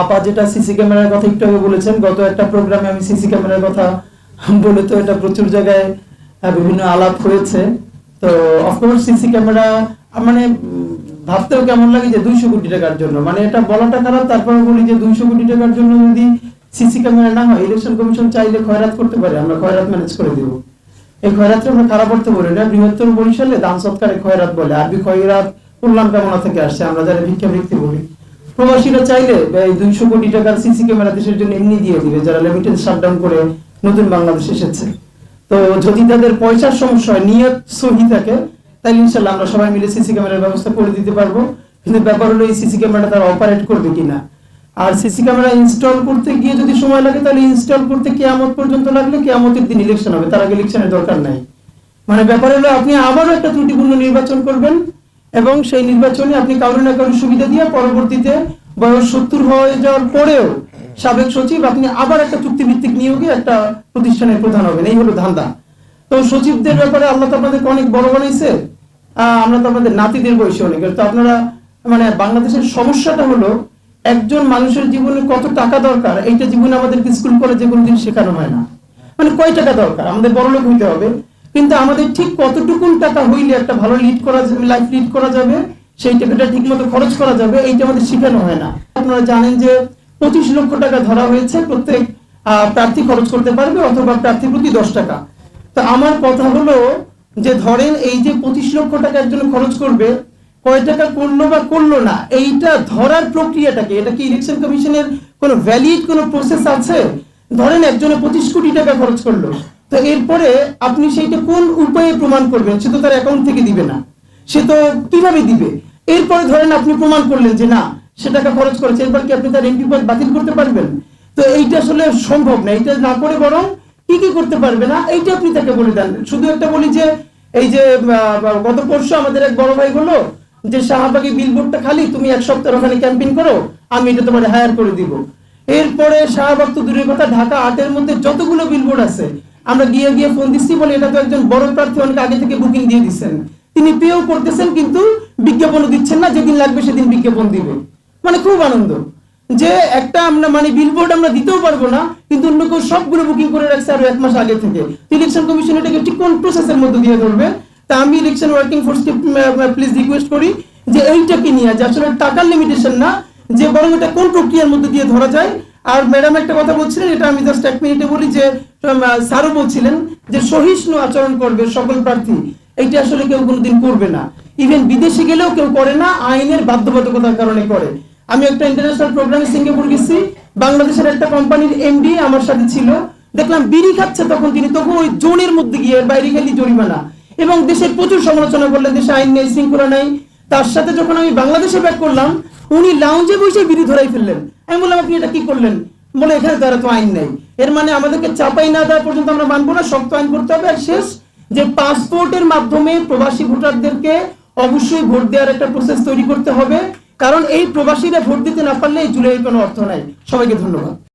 আপা যেটা সিসি ক্যামেরার কথা একটু আগে বলেছেন, গত একটা প্রোগ্রামে আমি সিসি ক্যামেরার কথা বলে তো এটা প্রচুর জায়গায় বিভিন্ন আলাপ হয়েছে। তো অফকোর্স সিসি ক্যামেরা মানে ভাবতেও কেমন লাগে যে দুইশো কোটি টাকার জন্য। মানে এটা বলাটা খারাপ তারপরে বলি যে দুইশো কোটি টাকার জন্য যদি সিসি ক্যামেরা না হয় ইলেকশন কমিশন চাইলে খয়রাত করতে পারে, আমরা খয়রাত ম্যানেজ করে দিব। এই খয়রাতটা আমরা খারাপ করতে বলি না, বৃহত্তর বরিশালে দান সৎকারে খয়রাত বলে, আরবি খয়রাত কল্যাণ কামনা থেকে আসছে, আমরা যারা ভিক্ষা বৃত্তি বলি। প্রবাসীরা চাইলে দুইশো কোটি টাকার সিসি ক্যামেরা দেশের জন্য এমনি দিয়ে দিবে, যারা লিমিটেড শাটডাউন করে নতুন বাংলাদেশ এসেছে। তো যদি তাদের পয়সার সমস্যা নিয়ত সহি থাকে, তাহলে ইনশাল্লাহ আমরা সবাই মিলে সিসি ক্যামেরার ব্যবস্থা করে দিতে পারব। কিন্তু ব্যাপার হলো, এই সিসি ক্যামেরা তারা অপারেট করবে কিনা? আর সিসি ক্যামেরা ইনস্টল করতে গিয়ে যদি সময় লাগে, তাহলে ইনস্টল করতে কেয়ামত পর্যন্ত লাগলে কেয়ামতের দিন ইলেকশন হবে। তার আগে ইলেকশনের দরকার নাই। মানে ব্যাপার হলো, আপনি আবারও একটা ত্রুটিপূর্ণ নির্বাচন করবেন এবং সেই নির্বাচনে আপনি কারও না কারও সুবিধা দিয়ে পরবর্তীতে বয়স সত্তর হয়ে যাওয়ার পরেও সাবেক সচিব আপনি আবার একটা চুক্তিভিত্তিক নিয়োগে একটা প্রতিষ্ঠানের প্রধান হবেন। এই হলো ধান্দা। তো সচিবদের ব্যাপারে আল্লাহ তো আপনাদেরকে অনেক বড় বানাইছে। আমরা তো আপনাদের নাতিদের বয়সী অনেক। তো আপনারা মানে বাংলাদেশের সমস্যাটা হলো, একজন মানুষের জীবনে কত টাকা দরকার, এইটা জীবনে আমাদেরকে স্কুল কলেজে কোনোদিন শেখানো হয় না। মানে কয় টাকা দরকার? আমাদের বড় লোক হইতে হবে। কিন্তু আমাদের ঠিক কতটুকুন টাকা হইলে একটা ভালো লিড করা যাবে লাইফ লিড করা যাবে, সেই টাকাটা ঠিক মতো খরচ করা যাবে, এইটা আমাদের শেখানো হয় না। আপনারা জানেন যে পঁচিশ লক্ষ টাকা ধরা হয়েছে, প্রত্যেক প্রার্থী খরচ করতে পারবে অথবা প্রার্থী প্রতি দশ টাকা। তো আমার কথা হলো যে ধরেন এই যে পঁচিশ লক্ষ টাকা একজন খরচ করবে, কয় টাকা করল বা করল না, এইটা ধরার প্রক্রিয়াটাকে, এটা কি ইলেকশন কমিশনের কোনো ভ্যালিড কোনো প্রসেস আছে? ধরেন একজনে পঁচিশ কোটি টাকা খরচ করল। তো এরপরে আপনি সেইটা কোন উপায়ে প্রমাণ করবেন? সে তো তার অ্যাকাউন্ট থেকে দিবে না। সে তো কীভাবে দিবে? এরপরে ধরেন আপনি প্রমাণ করলেন যে না, সে টাকা খরচ করেছে। এরপর কি আপনি তার পদ বাতিল করতে পারবেন? তো এইটা আসলে সম্ভব না। এইটা না করে বরং কি কি করতে পারবে না, এইটা আপনি তাকে বলে দেন। শুধু একটা বলি যে, এই যে গত পরশু আমাদের এক বড় ভাই বলল যে, শাহবাগী বিলবোর্ডটা খালি, তুমি এক সপ্তাহ ওখানে ক্যাম্পেইন করো, আমি এটা তোমার হায়ার করে দিব। এরপরে শাহবাগ তো দূরের কথা, ঢাকা আটের মধ্যে যতগুলো বিলবোর্ড আছে আমরা গিয়ে গিয়ে ফোন দিচ্ছি, বলে এটা তো একজন বড় প্রার্থী, অনেক আগে থেকে বুকিং দিয়ে দিচ্ছেন। তিনি পেও করতেছেন, কিন্তু বিজ্ঞাপনও দিচ্ছেন না, যেদিন লাগবে সেদিন বিজ্ঞাপন দিবে। মানে খুব আনন্দ। যে একটা আমরা মানে বিলবোর্ড আমরা দিতেও পারব না, কিন্তু অন্য কেউ সবগুলো বুকিং করে রাখছে আরও এক মাস আগে থেকে। ইলেকশন কমিশন এটাকে ঠিক কোন প্রসেসের মধ্যে দিয়ে ধরবে? তা আমি ইলেকশন ওয়ার্কিং ফোর্সকে প্লিজ রিকোয়েস্ট করি যে এইটাকে নিয়ে যে আসলে টাকার লিমিটেশন না, যে বরং এটা কোন প্রক্রিয়ার মধ্যে দিয়ে ধরা যায় আর ম্যাডাম একটা কথা বলছিলেন, এটা আমি জাস্ট এক মিনিটে বলি যে স্যারও বলছিলেন যে সহিষ্ণু আচরণ করবে সকল প্রার্থী। এইটা আসলে কেউ কোনোদিন করবে না। ইভেন বিদেশে গেলেও কেউ করে না, আইনের বাধ্যবাধকতার কারণে করে। আমি একটা ইন্টারন্যাশনাল প্রোগ্রামে সিঙ্গাপুর গেছি, বাংলাদেশের একটা কোম্পানির এমডি আমার সাথে ছিল। দেখলাম বিড়ি খাচ্ছে তখন তিনি, তখন ওই জোনের মধ্যে গিয়ে বাইরে গেলে জরিমানা। এবং দেশের প্রচুর সমালোচনা করলেন, দেশে আইন নেই, শৃঙ্খলা নেই। তার সাথে যখন আমি বাংলাদেশে ব্যাক করলাম উনি লাউঞ্জে বসে বিড়ি ধরাই ফেললেন। আমি বললাম, আপনি এটা কি করলেন? বলে এখানে তারা তো আইন নেই। এর মানে আমাদেরকে চাপাই না দেওয়া পর্যন্ত আমরা মানবো না, শক্ত আইন করতে হবে। আর শেষ, যে পাসপোর্টের মাধ্যমে প্রবাসী ভোটারদেরকে অবশ্যই ভোট দেওয়ার একটা প্রসেস তৈরি করতে হবে। কারণ এই প্রবাসীরা ভোট দিতে না পারলে এই জুলাইয়ের কোনো অর্থ নাই। সবাইকে ধন্যবাদ।